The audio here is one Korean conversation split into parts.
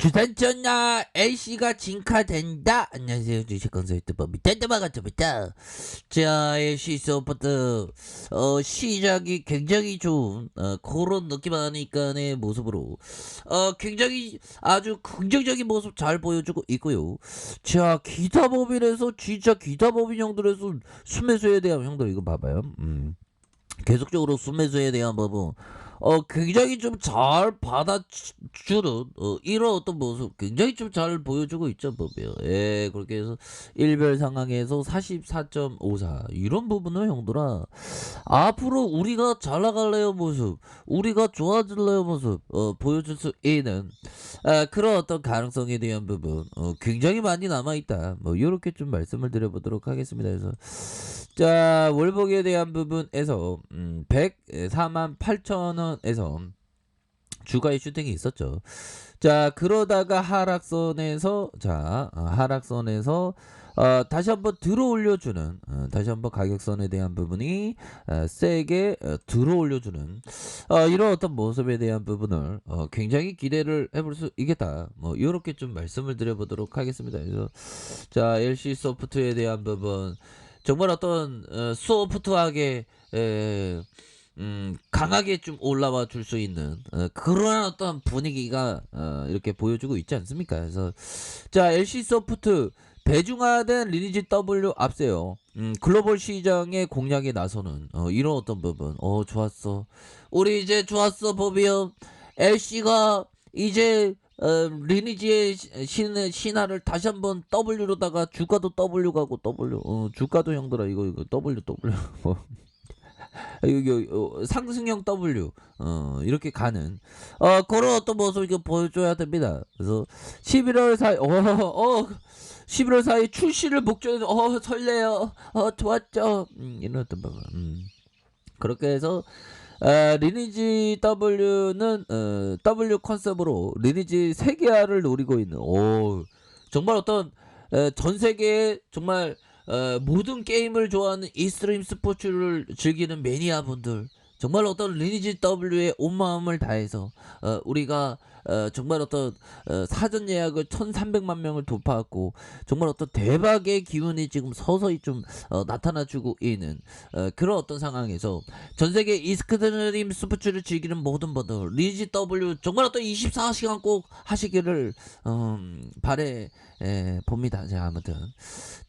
주산전나 L씨가 진카된다. 안녕하세요. 주식건설 유튜버 미탄다마가토입니다. 자, L씨 서포트, 어, 시작이 굉장히 좋은, 어, 그런 느낌 하니까의 모습으로, 어, 굉장히 아주 긍정적인 모습 잘 보여주고 있고요. 자, 기타 법인에서, 진짜 기타 법인 형들에서 순매수에 대한 형들 이거 봐봐요. 음. 계속적으로 순매수에 대한 부분 어 굉장히 좀 잘 받아주는 어 이런 어떤 모습 굉장히 좀 잘 보여주고 있죠 법이요 예 그렇게 해서 일별 상황에서 44.54 이런 부분을 형들아 앞으로 우리가 잘 나갈래요 모습. 우리가 좋아질래요 모습. 어 보여줄 수 있는 아, 그런 어떤 가능성에 대한 부분 어 굉장히 많이 남아있다. 뭐 이렇게 좀 말씀을 드려보도록 하겠습니다. 그래서 자 월복에 대한 부분에서 음, 104만 8천 원 에서 주가의 슈팅이 있었죠. 자 그러다가 하락선에서 자 어, 하락선에서 어, 다시 한번 들어 올려주는 어, 다시 한번 가격선에 대한 부분이 어, 세게 어, 들어 올려주는 어, 이런 어떤 모습에 대한 부분을 어, 굉장히 기대를 해볼 수 있겠다. 뭐 이렇게 좀 말씀을 드려보도록 하겠습니다. 그래서 자 LC 소프트에 대한 부분 정말 어떤 어, 소프트하게 에, 음, 강하게 좀 올라와 줄 수 있는 어, 그런 어떤 분위기가 어, 이렇게 보여주고 있지 않습니까? 그래서 자 LC 소프트 대중화된 리니지 W 앞세요. 음, 글로벌 시장의 공략에 나서는 어, 이런 어떤 부분. 어 좋았어. 우리 이제 좋았어 법이요. LC가 이제 어, 리니지의 시- 신, 신화를 다시 한번 W로다가 주가도 W 가고 W 어, 주가도 형들아 이거 이거 W W 상승형 W 어, 이렇게 가는 어, 그런 어떤 모습 이거 보여줘야 됩니다. 그래서 11월 4일 어, 어 11월 4일 출시를 목전에 어 설레요. 어 좋았죠. 음, 이런 어떤 부분. 음. 그렇게 해서 아, 리니지 W는 어, W 컨셉으로 리니지 세계화를 노리고 있는 오 정말 어떤 에, 전 세계에 정말 어, 모든 게임을 좋아하는 이스트림 스포츠를 즐기는 매니아 분들 정말 어떤 리니지 W에 온 마음을 다해서 어, 우리가 어, 정말 어떤 어, 사전 예약을 1,300만 명을 돌파했고 정말 어떤 대박의 기운이 지금 서서히 좀 어, 나타나주고 있는 어, 그런 어떤 상황에서 전 세계 이스크드림 스포츠를 즐기는 모든 분들 리지 W 정말 어떤 24시간 꼭 하시기를 음, 바래 에, 봅니다. 자 아무튼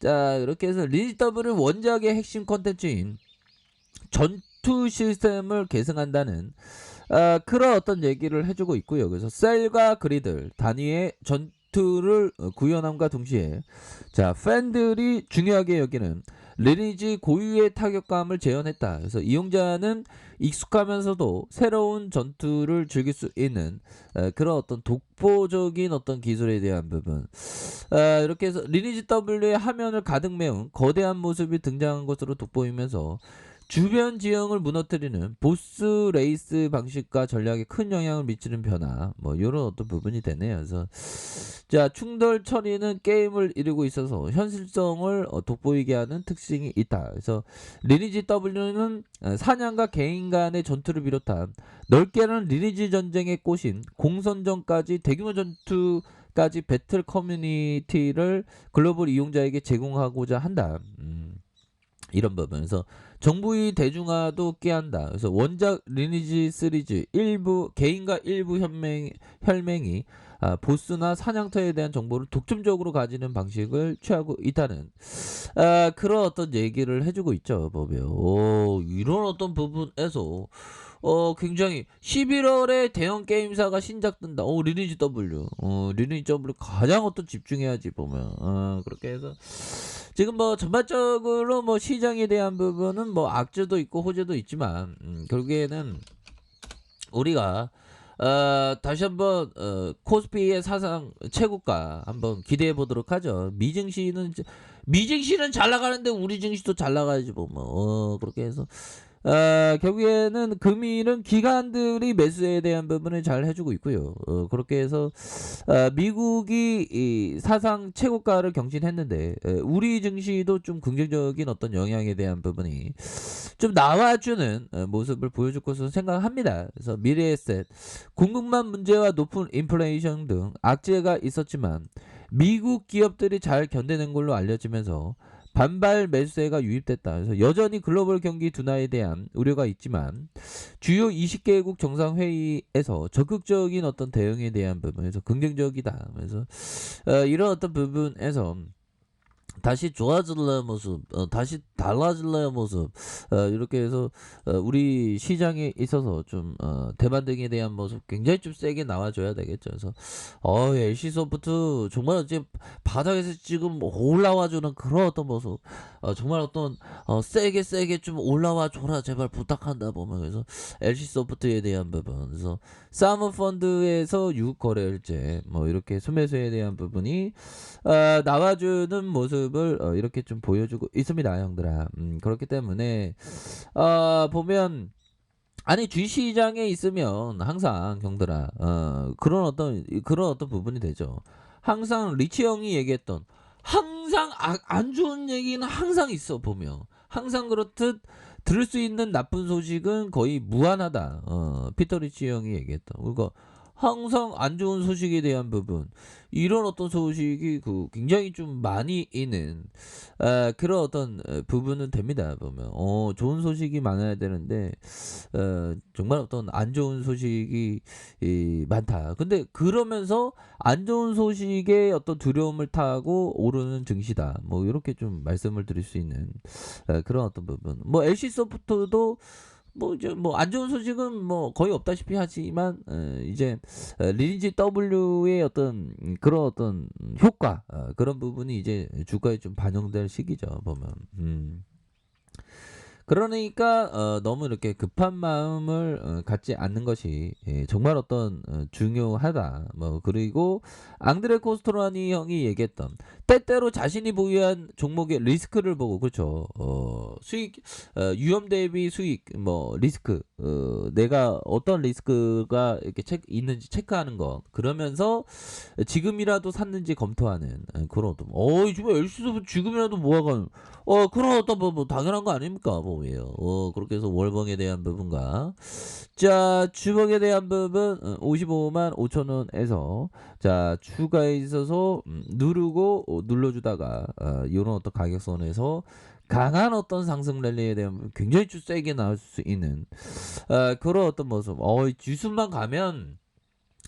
자 이렇게 해서 리지 W는 원작의 핵심 컨텐츠인 전투 시스템을 계승한다는 아, 그런 어떤 얘기를 해주고 있고요. 그래서 셀과 그리들 단위의 전투를 어, 구현함과 동시에 자 팬들이 중요하게 여기는 리니지 고유의 타격감을 재현했다. 그래서 이용자는 익숙하면서도 새로운 전투를 즐길 수 있는 에, 그런 어떤 독보적인 어떤 기술에 대한 부분. 아, 이렇게 해서 리니지 W의 화면을 가득 메운 거대한 모습이 등장한 것으로 돋보이면서 주변 지형을 무너뜨리는 보스 레이스 방식과 전략에 큰 영향을 미치는 변화 뭐 이런 어떤 부분이 되네요. 그래서 자 충돌 처리는 게임을 이루고 있어서 현실성을 어, 돋보이게 하는 특징이 있다. 그래서 리니지 W는 어, 사냥과 개인 간의 전투를 비롯한 넓게는 리니지 전쟁에 꼬신 공선전까지 대규모 전투 까지 배틀 커뮤니티를 글로벌 이용자에게 제공하고자 한다. 음, 이런 부분에서 정부의 대중화도 깨한다. 그래서 원작 리니지 시리즈 일부 개인과 일부 혈맹, 혈맹이 아, 보스나 사냥터에 대한 정보를 독점적으로 가지는 방식을 취하고 있다는 아, 그런 어떤 얘기를 해주고 있죠, 법이요. 오, 이런 어떤 부분에서 어 굉장히 11월에 대형 게임사가 신작된다. 오 리니지 W, 어 리니지 W 가장 어떤 집중해야지 보면 어 그렇게 해서 지금 뭐 전반적으로 뭐 시장에 대한 부분은 뭐 악재도 있고 호재도 있지만 음, 결국에는 우리가 어, 다시 한번 어, 코스피의 사상 최고가 한번 기대해 보도록 하죠. 미증시는 미증시는 잘 나가는데 우리 증시도 잘 나가야지 뭐. 뭐. 어, 그렇게 해서 어, 결국에는 금일은 기관들이 매수에 대한 부분을 잘 해주고 있고요. 어, 그렇게 해서 어, 미국이 이 사상 최고가를 경신했는데 에, 우리 증시도 좀 긍정적인 어떤 영향에 대한 부분이 좀 나와주는 어, 모습을 보여줄 것으로 생각합니다. 그래서 미래에셋 공급만 문제와 높은 인플레이션 등 악재가 있었지만 미국 기업들이 잘 견뎌낸 걸로 알려지면서 반발 매수세가 유입됐다. 그래서 여전히 글로벌 경기 둔화에 대한 우려가 있지만 주요 20개국 정상회의에서 적극적인 어떤 대응에 대한 부분에서 긍정적이다. 그래서 어, 이런 어떤 부분에서 다시 좋아질래 모습, 어, 다시 달라질래 모습, 어, 이렇게 해서 어, 우리 시장에 있어서 좀 어, 대만 등에 대한 모습 굉장히 좀 세게 나와줘야 되겠죠. 그래서 어, LC 소프트 정말 이제 바닥에서 지금 올라와주는 그런 어떤 모습, 어, 정말 어떤 어, 세게 세게 좀 올라와 줘라 제발 부탁한다 보면 그래서 LC 소프트에 대한 부분, 그래서 사무 펀드에서 유급 거래일제 뭐 이렇게 수매수에 대한 부분이 어, 나와주는 모습 을 어, 이렇게 좀 보여주고 있습니다, 형들아. 음, 그렇기 때문에 어, 보면 아니 주시장에 있으면 항상 형들아 어, 그런 어떤 그런 어떤 부분이 되죠. 항상 리치 형이 얘기했던 항상 아, 안 좋은 얘기는 항상 있어 보면 항상 그렇듯 들을 수 있는 나쁜 소식은 거의 무한하다. 어, 피터 리치 형이 얘기했던. 그러니까 항상 안 좋은 소식에 대한 부분. 이런 어떤 소식이 그 굉장히 좀 많이 있는 아, 그런 어떤 어, 부분은 됩니다 보면. 어 좋은 소식이 많아야 되는데 어, 정말 어떤 안 좋은 소식이 이, 많다. 근데 그러면서 안 좋은 소식에 어떤 두려움을 타고 오르는 증시다. 뭐 이렇게 좀 말씀을 드릴 수 있는 어, 그런 어떤 부분. 뭐 LC 소프트도 뭐 이제 뭐안 좋은 소식은 뭐 거의 없다시피 하지만 어, 이제 어, 리니지 W의 어떤 음, 그런 어떤 효과 어, 그런 부분이 이제 주가에 좀 반영될 시기죠 보면 음. 그러니까 어, 너무 이렇게 급한 마음을 어, 갖지 않는 것이 예, 정말 어떤 어, 중요하다. 뭐 그리고 앙드레 코스토라니 형이 얘기했던 때때로 자신이 보유한 종목의 리스크를 보고 그렇죠. 어, 수익 어, 위험 대비 수익 뭐 리스크 어, 내가 어떤 리스크가 이렇게 체, 있는지 체크하는 것. 그러면서 지금이라도 샀는지 검토하는 예, 그런 어떤 어이 지금 LC도 지금이라도 모아가는 어 그런 어떤 뭐, 뭐 당연한 거 아닙니까? 뭐예요 어 그렇게 해서 월봉에 대한 부분과. 자 주봉에 대한 부분 어, 55만 5천 원에서. 자 추가에 있어서 음, 누르고 어, 눌러주다가 어, 이런 어떤 가격선에서 강한 어떤 상승 랠리에 대한 굉장히 좀 세게 나올 수 있는 어, 그런 어떤 모습 어 지수만 가면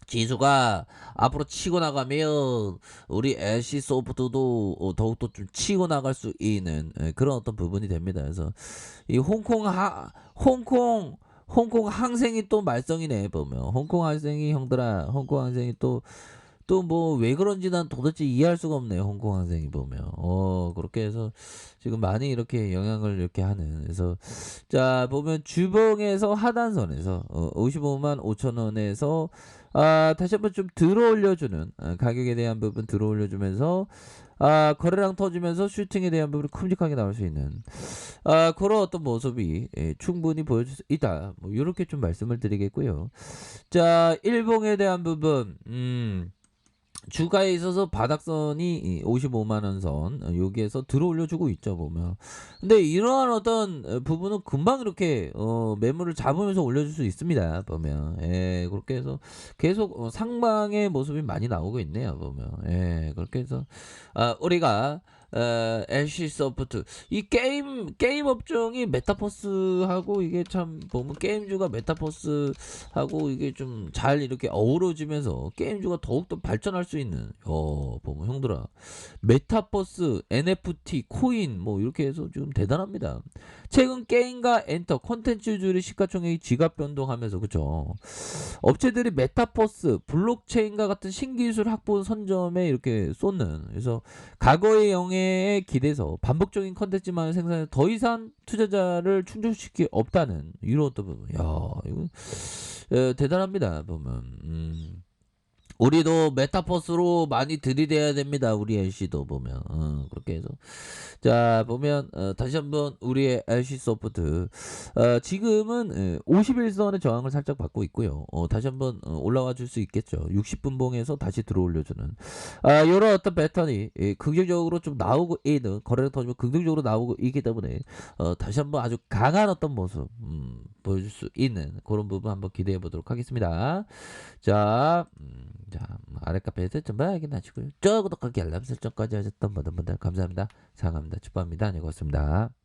지수가 앞으로 치고 나가면 우리 LC 소프트도 어, 더욱더 좀 치고 나갈 수 있는 예, 그런 어떤 부분이 됩니다. 그래서 이 홍콩 하 홍콩 홍콩 항생이 또 말썽이네 보면 홍콩 항생이 형들아 홍콩 항생이 또 또 뭐 왜 그런지 난 도대체 이해할 수가 없네요 홍콩 항생이 보면 어 그렇게 해서 지금 많이 이렇게 영향을 이렇게 하는 그래서 자 보면 주봉에서 하단선에서 어, 55만 5천 원에서 아, 다시 한번 좀 들어 올려주는 아, 가격에 대한 부분 들어 올려주면서 아, 거래량 터지면서 슈팅에 대한 부분이 큼직하게 나올 수 있는 아, 그런 어떤 모습이 예, 충분히 보여줄 수 있다. 뭐 이렇게 좀 말씀을 드리겠고요. 자, 일봉에 대한 부분 음. 주가에 있어서 바닥선이 55만 원선 어, 여기에서 들어 올려 주고 있죠 보면. 근데 이러한 어떤 어, 부분은 금방 이렇게 어, 매물을 잡으면서 올려줄 수 있습니다 보면. 예 그렇게 해서 계속 어, 상방의 모습이 많이 나오고 있네요 보면. 예 그렇게 해서 아, 우리가 어, LC 소프트. 이 게임 게임 업종이 메타버스하고 이게 참 보면 게임주가 메타버스하고 이게 좀 잘 이렇게 어우러지면서 게임주가 더욱더 발전할 수 있는 어 보면 형들아. 메타버스 NFT 코인 뭐 이렇게 해서 좀 대단합니다. 최근 게임과 엔터 콘텐츠주의 시가총액이 지갑 변동하면서 그죠 업체들이 메타버스 블록체인과 같은 신기술 확보 선점에 이렇게 쏟는 그래서 과거의 영 예에 기대서 반복적인 컨텐츠만 생산해 더 이상 투자자를 충족시킬 없다는 이런 어떤 부분. 야, 이거 어, 대단합니다. 보면. 음. 우리도 메타버스로 많이 들이대야 됩니다. 우리 LC도 보면 어, 그렇게 해서 자 보면 어, 다시 한번 우리의 LC 소프트 어, 지금은 어, 51선의 저항을 살짝 받고 있고요. 어, 다시 한번 어, 올라와 줄 수 있겠죠. 60분 봉에서 다시 들어올려주는 아, 이런 어떤 패턴이 예, 긍정적으로 좀 나오고 있는 거래를 터지면 긍정적으로 나오고 있기 때문에 어, 다시 한번 아주 강한 어떤 모습 음, 보여줄 수 있는 그런 부분 한번 기대해 보도록 하겠습니다. 자, 음, 자 아랫카페에서 좀 확인하시고요. 저 구독하기 알람 설정까지 하셨던 모든 분들 감사합니다. 사랑합니다. 축복합니다. 안녕히 계습니다